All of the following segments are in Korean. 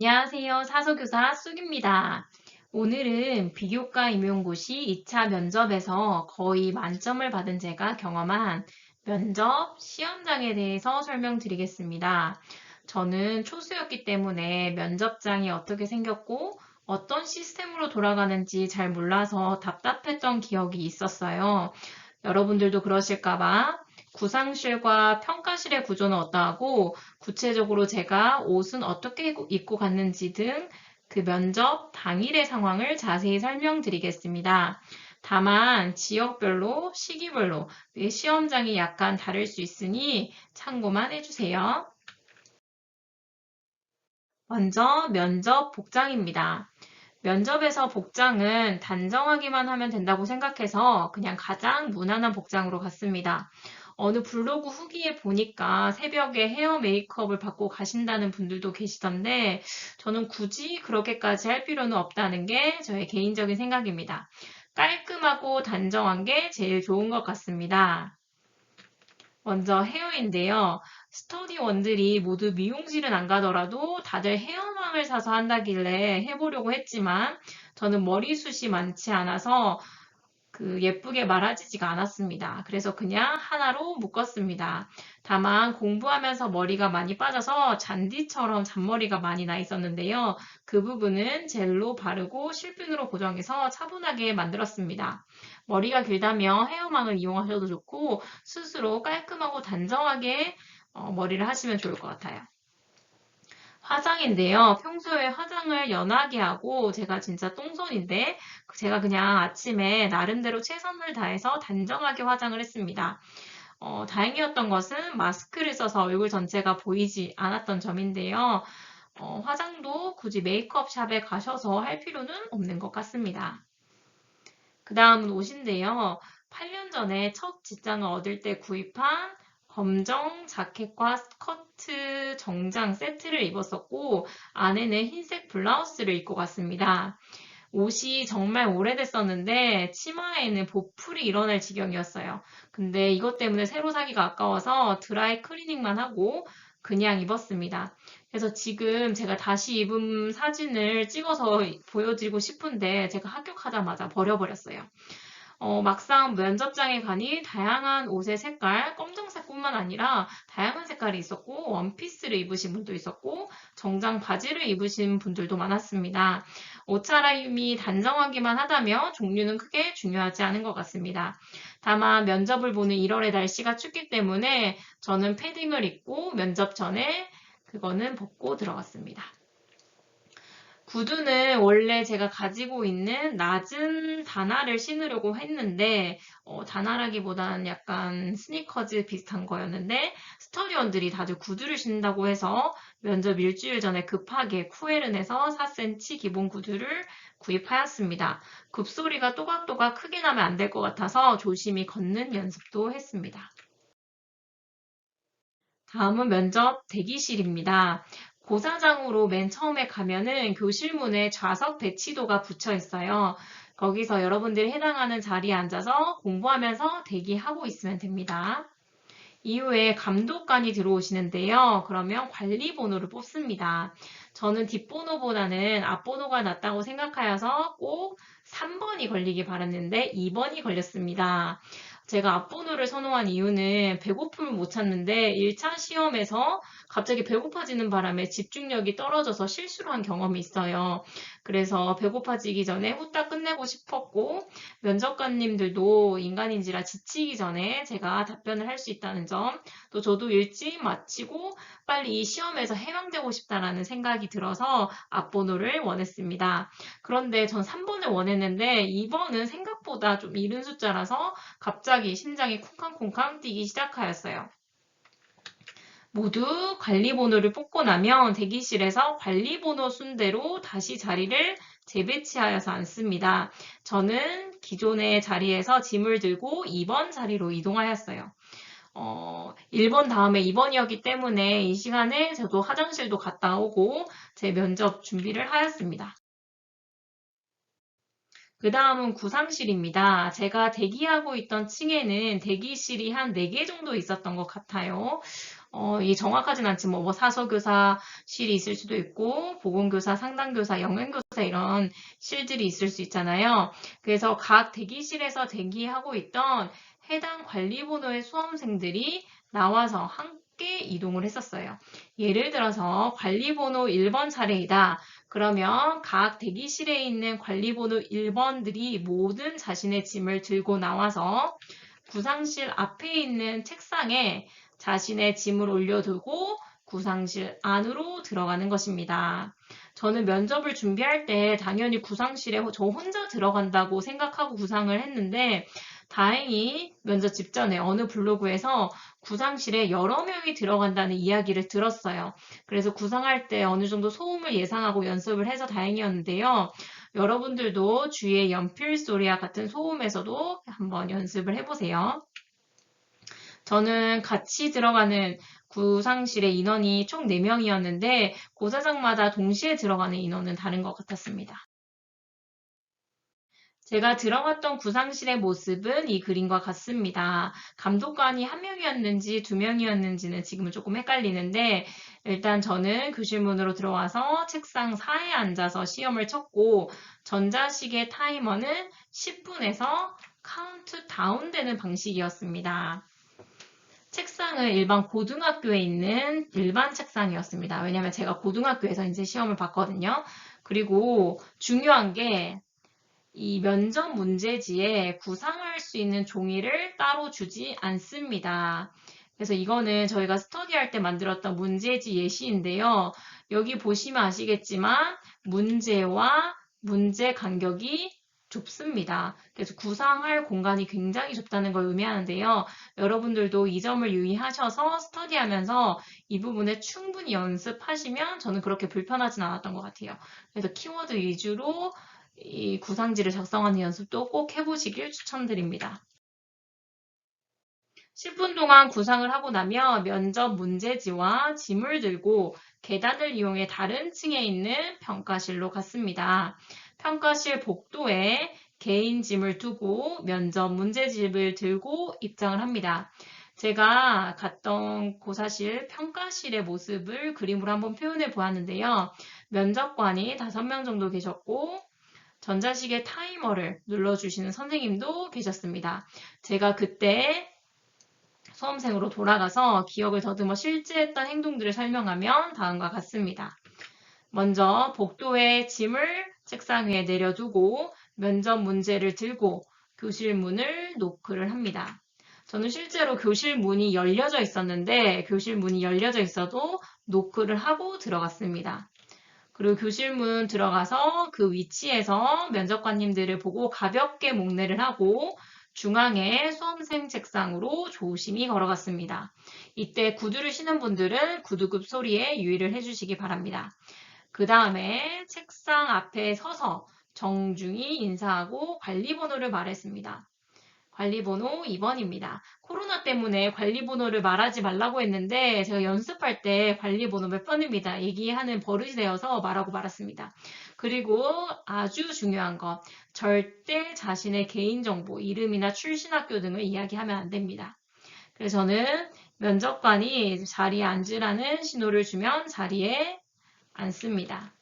안녕하세요. 사서교사 쑥입니다. 오늘은 비교과 임용고시 2차 면접에서 거의 만점을 받은 제가 경험한 면접 시험장에 대해서 설명드리겠습니다. 저는 초수였기 때문에 면접장이 어떻게 생겼고 어떤 시스템으로 돌아가는지 잘 몰라서 답답했던 기억이 있었어요. 여러분들도 그러실까봐 구상실과 평가실의 구조는 어떠하고 구체적으로 제가 옷은 어떻게 입고 갔는지 등 그 면접 당일의 상황을 자세히 설명드리겠습니다. 다만 지역별로 시기별로 시험장이 약간 다를 수 있으니 참고만 해주세요. 먼저 면접 복장입니다. 면접에서 복장은 단정하기만 하면 된다고 생각해서 그냥 가장 무난한 복장으로 갔습니다. 어느 블로그 후기에 보니까 새벽에 헤어 메이크업을 받고 가신다는 분들도 계시던데 저는 굳이 그렇게까지 할 필요는 없다는 게 저의 개인적인 생각입니다. 깔끔하고 단정한 게 제일 좋은 것 같습니다. 먼저 헤어인데요. 스터디원들이 모두 미용실은 안 가더라도 다들 헤어망을 사서 한다길래 해보려고 했지만 저는 머리숱이 많지 않아서 그 예쁘게 말아지지가 않았습니다. 그래서 그냥 하나로 묶었습니다. 다만 공부하면서 머리가 많이 빠져서 잔디처럼 잔머리가 많이 나 있었는데요. 그 부분은 젤로 바르고 실핀으로 고정해서 차분하게 만들었습니다. 머리가 길다면 헤어망을 이용하셔도 좋고 스스로 깔끔하고 단정하게 어, 머리를 하시면 좋을 것 같아요. 화장인데요. 평소에 화장을 연하게 하고 제가 진짜 똥손인데 제가 그냥 아침에 나름대로 최선을 다해서 단정하게 화장을 했습니다. 어, 다행이었던 것은 마스크를 써서 얼굴 전체가 보이지 않았던 점인데요. 어, 화장도 굳이 메이크업 샵에 가셔서 할 필요는 없는 것 같습니다. 그 다음은 옷인데요. 8년 전에 첫 직장을 얻을 때 구입한 검정 자켓과 스커트 정장 세트를 입었었고 안에는 흰색 블라우스를 입고 갔습니다. 옷이 정말 오래됐었는데 치마에는 보풀이 일어날 지경이었어요. 근데 이것 때문에 새로 사기가 아까워서 드라이 클리닝만 하고 그냥 입었습니다. 그래서 지금 제가 다시 입은 사진을 찍어서 보여드리고 싶은데 제가 합격하자마자 버려버렸어요. 어, 막상 면접장에 가니 다양한 옷의 색깔, 검정색 뿐만 아니라 다양한 색깔이 있었고 원피스를 입으신 분도 있었고 정장 바지를 입으신 분들도 많았습니다. 옷차림이 단정하기만 하다면 종류는 크게 중요하지 않은 것 같습니다. 다만 면접을 보는 1월의 날씨가 춥기 때문에 저는 패딩을 입고 면접 전에 그거는 벗고 들어갔습니다. 구두는 원래 제가 가지고 있는 낮은 단화를 신으려고 했는데 어, 단화라기보다는 약간 스니커즈 비슷한 거였는데 스터디원들이 다들 구두를 신다고 해서 면접 일주일 전에 급하게 쿠에른에서 4cm 기본 구두를 구입하였습니다. 급소리가 또각또각 크게 나면 안 될 것 같아서 조심히 걷는 연습도 했습니다. 다음은 면접 대기실입니다. 고사장으로 맨 처음에 가면은 교실문에 좌석 배치도가 붙여 있어요. 거기서 여러분들이 해당하는 자리에 앉아서 공부하면서 대기하고 있으면 됩니다. 이후에 감독관이 들어오시는데요. 그러면 관리 번호를 뽑습니다. 저는 뒷번호보다는 앞번호가 낫다고 생각하여서 꼭 3번이 걸리기 바랐는데 2번이 걸렸습니다. 제가 앞번호를 선호한 이유는 배고픔을 못 찾는데 1차 시험에서 갑자기 배고파지는 바람에 집중력이 떨어져서 실수를 한 경험이 있어요. 그래서 배고파지기 전에 후딱 끝내고 싶었고 면접관님들도 인간인지라 지치기 전에 제가 답변을 할 수 있다는 점, 또 저도 일찍 마치고 빨리 이 시험에서 해방되고 싶다라는 생각이 들어서 앞번호를 원했습니다. 그런데 전 3번을 원했는데 2번은 생각보다 좀 이른 숫자라서 갑자기 심장이 쿵쾅쿵쾅 뛰기 시작하였어요. 모두 관리번호를 뽑고 나면 대기실에서 관리번호 순대로 다시 자리를 재배치하여서 앉습니다. 저는 기존의 자리에서 짐을 들고 2번 자리로 이동하였어요. 어, 1번 다음에 2번이었기 때문에 이 시간에 저도 화장실도 갔다 오고 제 면접 준비를 하였습니다. 그 다음은 구상실입니다. 제가 대기하고 있던 층에는 대기실이 한 4개 정도 있었던 것 같아요. 어, 이 정확하진 않지만 뭐 사서교사 실이 있을 수도 있고 보건교사, 상담교사, 영양교사 이런 실들이 있을 수 있잖아요. 그래서 각 대기실에서 대기하고 있던 해당 관리번호의 수험생들이 나와서 함께 이동을 했었어요. 예를 들어서 관리번호 1번 차례이다. 그러면 각 대기실에 있는 관리번호 1번들이 모든 자신의 짐을 들고 나와서 구상실 앞에 있는 책상에 자신의 짐을 올려두고 구상실 안으로 들어가는 것입니다. 저는 면접을 준비할 때 당연히 구상실에 저 혼자 들어간다고 생각하고 구상을 했는데 다행히 면접 직전에 어느 블로그에서 구상실에 여러 명이 들어간다는 이야기를 들었어요. 그래서 구상할 때 어느 정도 소음을 예상하고 연습을 해서 다행이었는데요. 여러분들도 주위의 연필 소리와 같은 소음에서도 한번 연습을 해보세요. 저는 같이 들어가는 구상실의 인원이 총 4명이었는데 고사장마다 동시에 들어가는 인원은 다른 것 같았습니다. 제가 들어갔던 구상실의 모습은 이 그림과 같습니다. 감독관이 한 명이었는지 두 명이었는지는 지금은 조금 헷갈리는데 일단 저는 교실문으로 들어와서 책상 4에 앉아서 시험을 쳤고 전자식의 타이머는 10분에서 카운트 다운 되는 방식이었습니다. 책상은 일반 고등학교에 있는 일반 책상이었습니다. 왜냐하면 제가 고등학교에서 이제 시험을 봤거든요. 그리고 중요한 게 이 면접 문제지에 구상할 수 있는 종이를 따로 주지 않습니다. 그래서 이거는 저희가 스터디할 때 만들었던 문제지 예시인데요. 여기 보시면 아시겠지만 문제와 문제 간격이 좁습니다. 그래서 구상할 공간이 굉장히 좁다는 걸 의미하는데요. 여러분들도 이 점을 유의하셔서 스터디하면서 이 부분에 충분히 연습하시면 저는 그렇게 불편하진 않았던 것 같아요. 그래서 키워드 위주로 이 구상지를 작성하는 연습도 꼭 해보시길 추천드립니다. 10분 동안 구상을 하고 나면 면접 문제지와 짐을 들고 계단을 이용해 다른 층에 있는 평가실로 갔습니다. 평가실 복도에 개인 짐을 두고 면접 문제집을 들고 입장을 합니다. 제가 갔던 고사실 평가실의 모습을 그림으로 한번 표현해 보았는데요. 면접관이 5명 정도 계셨고 전자식의 타이머를 눌러주시는 선생님도 계셨습니다. 제가 그때 수험생으로 돌아가서 기억을 더듬어 실제 했던 행동들을 설명하면 다음과 같습니다. 먼저 복도에 짐을 책상 위에 내려두고 면접 문제를 들고 교실 문을 노크를 합니다. 저는 실제로 교실 문이 열려져 있었는데 교실 문이 열려져 있어도 노크를 하고 들어갔습니다. 그리고 교실 문 들어가서 그 위치에서 면접관님들을 보고 가볍게 목례를 하고 중앙에 수험생 책상으로 조심히 걸어갔습니다. 이때 구두를 신은 분들은 구두급 소리에 유의를 해주시기 바랍니다. 그 다음에 책상 앞에 서서 정중히 인사하고 관리번호를 말했습니다. 관리번호 2번입니다. 코로나 때문에 관리번호를 말하지 말라고 했는데 제가 연습할 때 관리번호 몇 번입니다. 얘기하는 버릇이 되어서 말하고 말았습니다. 그리고 아주 중요한 것, 절대 자신의 개인정보, 이름이나 출신학교 등을 이야기하면 안 됩니다. 그래서 저는 면접관이 자리에 앉으라는 신호를 주면 자리에 않습니다.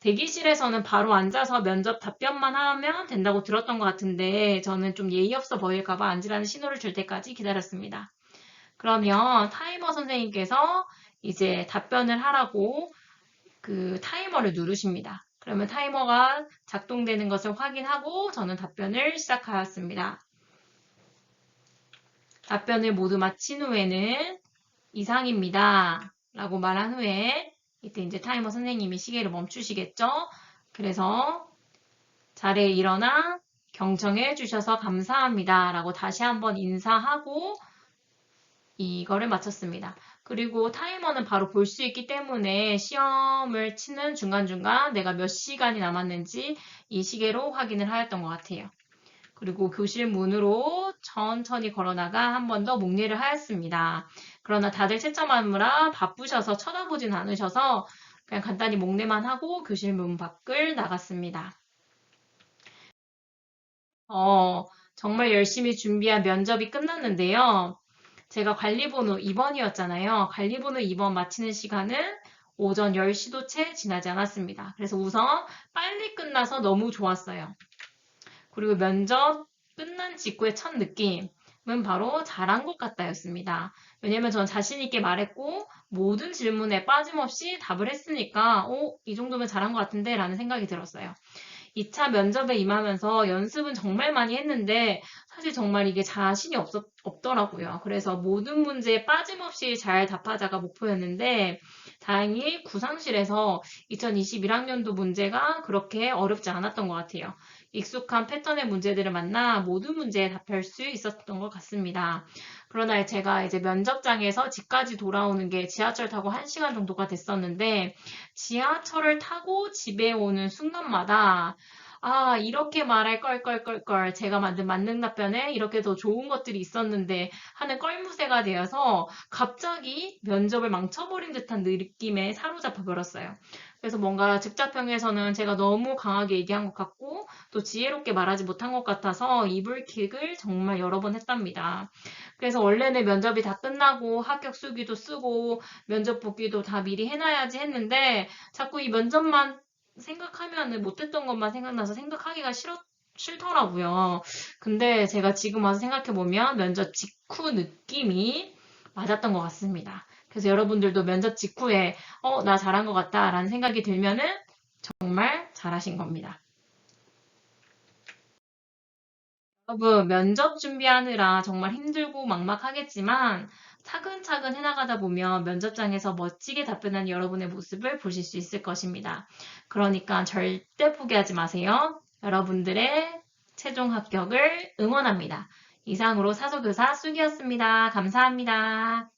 대기실에서는 바로 앉아서 면접 답변만 하면 된다고 들었던 것 같은데 저는 좀 예의 없어 보일까봐 앉으라는 신호를 줄 때까지 기다렸습니다. 그러면 타이머 선생님께서 이제 답변을 하라고 그 타이머를 누르십니다. 그러면 타이머가 작동되는 것을 확인하고 저는 답변을 시작하였습니다. 답변을 모두 마친 후에는 이상입니다. 라고 말한 후에 이때 이제 타이머 선생님이 시계를 멈추시겠죠? 그래서 자리에 일어나 경청해 주셔서 감사합니다. 라고 다시 한번 인사하고 이거를 마쳤습니다. 그리고 타이머는 바로 볼 수 있기 때문에 시험을 치는 중간중간 내가 몇 시간이 남았는지 이 시계로 확인을 하였던 것 같아요. 그리고 교실 문으로 천천히 걸어나가 한 번 더 목례를 하였습니다. 그러나 다들 채점하느라 바쁘셔서 쳐다보진 않으셔서 그냥 간단히 목례만 하고 교실 문 밖을 나갔습니다. 어, 정말 열심히 준비한 면접이 끝났는데요. 제가 관리번호 2번이었잖아요. 관리번호 2번 마치는 시간은 오전 10시도 채 지나지 않았습니다. 그래서 우선 빨리 끝나서 너무 좋았어요. 그리고 면접 끝난 직후의 첫 느낌 은 바로 잘한 것 같다였습니다. 왜냐면 전 자신 있게 말했고 모든 질문에 빠짐없이 답을 했으니까 어, 이 정도면 잘한 것 같은데 라는 생각이 들었어요. 2차 면접에 임하면서 연습은 정말 많이 했는데 사실 정말 이게 자신이 없었, 없더라고요. 그래서 모든 문제에 빠짐없이 잘 답하자가 목표였는데 다행히 구상실에서 2021학년도 문제가 그렇게 어렵지 않았던 것 같아요. 익숙한 패턴의 문제들을 만나 모든 문제에 답할 수 있었던 것 같습니다. 그러나 제가 이제 면접장에서 집까지 돌아오는 게 지하철 타고 1시간 정도가 됐었는데 지하철을 타고 집에 오는 순간마다 아, 이렇게 말할 껄껄껄껄 제가 만든 만능 답변에 이렇게 더 좋은 것들이 있었는데 하는 껄무새가 되어서 갑자기 면접을 망쳐버린 듯한 느낌에 사로잡혀 버렸어요. 그래서 뭔가 즉답형에서는 제가 너무 강하게 얘기한 것 같고 또 지혜롭게 말하지 못한 것 같아서 이불킥을 정말 여러 번 했답니다. 그래서 원래는 면접이 다 끝나고 합격 수기도 쓰고 면접 보기도 다 미리 해놔야지 했는데 자꾸 이 면접만 생각하면은 못했던 것만 생각나서 생각하기가 싫었, 싫더라고요. 근데 제가 지금 와서 생각해보면 면접 직후 느낌이 맞았던 것 같습니다. 그래서 여러분들도 면접 직후에 어, 나 잘한 것 같다 라는 생각이 들면은 정말 잘하신 겁니다. 여러분, 면접 준비하느라 정말 힘들고 막막하겠지만 차근차근 해나가다 보면 면접장에서 멋지게 답변한 여러분의 모습을 보실 수 있을 것입니다. 그러니까 절대 포기하지 마세요. 여러분들의 최종 합격을 응원합니다. 이상으로 사소교사 쑥이었습니다. 감사합니다.